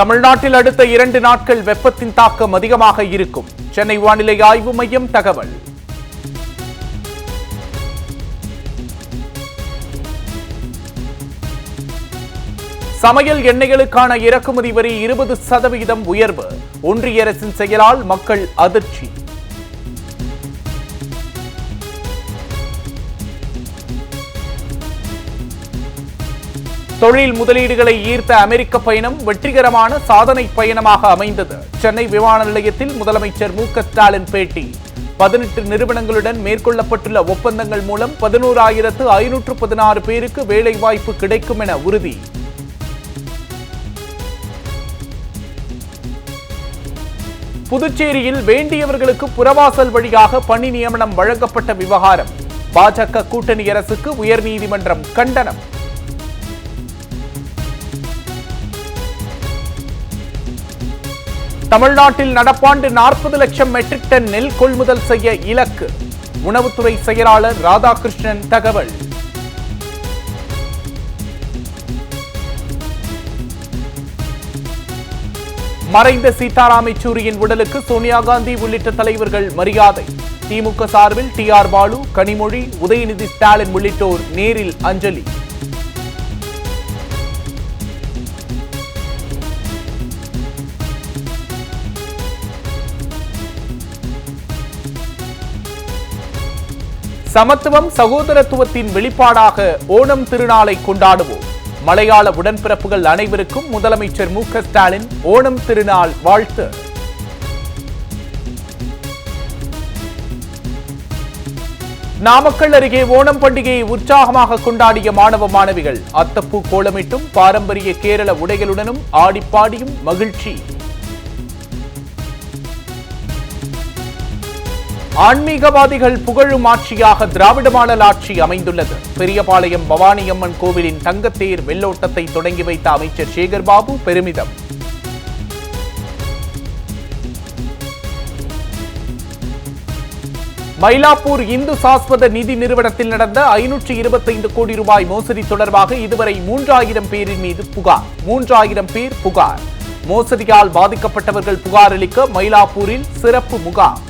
தமிழ்நாட்டில் அடுத்த இரண்டு நாட்கள் வெப்பத்தின் தாக்கம் அதிகமாக இருக்கும். சென்னை வானிலை ஆய்வு மையம் தகவல். சமையல் எண்ணெய்களுக்கான இறக்குமதி வரி இருபது சதவிகிதம் உயர்வு. ஒன்றிய அரசின் செயலால் மக்கள் அதிர்ச்சி. தொழில் முதலீடுகளை ஈர்த்த அமெரிக்க பயணம் வெற்றிகரமான சாதனை பயணமாக அமைந்தது. சென்னை விமான நிலையத்தில் முதலமைச்சர் மு ஸ்டாலின் பேட்டி. பதினெட்டு நிறுவனங்களுடன் மேற்கொள்ளப்பட்டுள்ள ஒப்பந்தங்கள் மூலம் பதினோராயிரத்து ஐநூற்று பதினாறு பேருக்கு வேலைவாய்ப்பு கிடைக்கும் என உறுதி. புதுச்சேரியில் வேண்டியவர்களுக்கு புறவாசல் வழியாக பணி நியமனம் வழங்கப்பட்ட விவகாரம். பாஜக கூட்டணி அரசுக்கு உயர்நீதிமன்றம் கண்டனம். தமிழ்நாட்டில் நடப்பாண்டு நாற்பது லட்சம் மெட்ரிக் டன் நெல் கொள்முதல் செய்ய இலக்கு. உணவுத்துறை செயலாளர் ராதாகிருஷ்ணன் தகவல். மறைந்த சீதாராம் யெச்சூரியின் உடலுக்கு சோனியா காந்தி உள்ளிட்ட தலைவர்கள் மரியாதை. திமுக சார்பில் டி ஆர் பாலு கனிமொழி உதயநிதி ஸ்டாலின் உள்ளிட்டோர் நேரில் அஞ்சலி. சமத்துவம் சகோதரத்துவத்தின் வெளிப்பாடாக ஓணம் திருநாளை கொண்டாடுவோம். மலையாள உடன்பிறப்புகள் அனைவருக்கும் முதலமைச்சர் மு ஸ்டாலின் ஓணம் திருநாள் வாழ்த்து. நாமக்கல் அருகே ஓணம் பண்டிகையை உற்சாகமாக கொண்டாடிய மாணவ மாணவிகள் அத்தப்பூ கோலமிட்டும் பாரம்பரிய கேரள உடைகளுடனும் ஆடிப்பாடியும் மகிழ்ச்சி. ஆன்மீகவாதிகள் புகழும் ஆட்சியாக திராவிட மாடல் ஆட்சி அமைந்துள்ளது. பெரியபாளையம் பவானியம்மன் கோவிலின் தங்கத்தேர் வெள்ளோட்டத்தை தொடங்கி வைத்த அமைச்சர் சேகர் பாபு பெருமிதம். மயிலாப்பூர் இந்து சாஸ்வத நிதி நிறுவனத்தில் நடந்த ஐநூற்றி இருபத்தைந்து கோடி ரூபாய் மோசடி தொடர்பாக இதுவரை மூன்றாயிரம் பேரின் மீது புகார். மூன்றாயிரம் பேர் புகார். மோசடியால் பாதிக்கப்பட்டவர்கள் புகார் அளிக்க மயிலாப்பூரில் சிறப்பு முகாம்.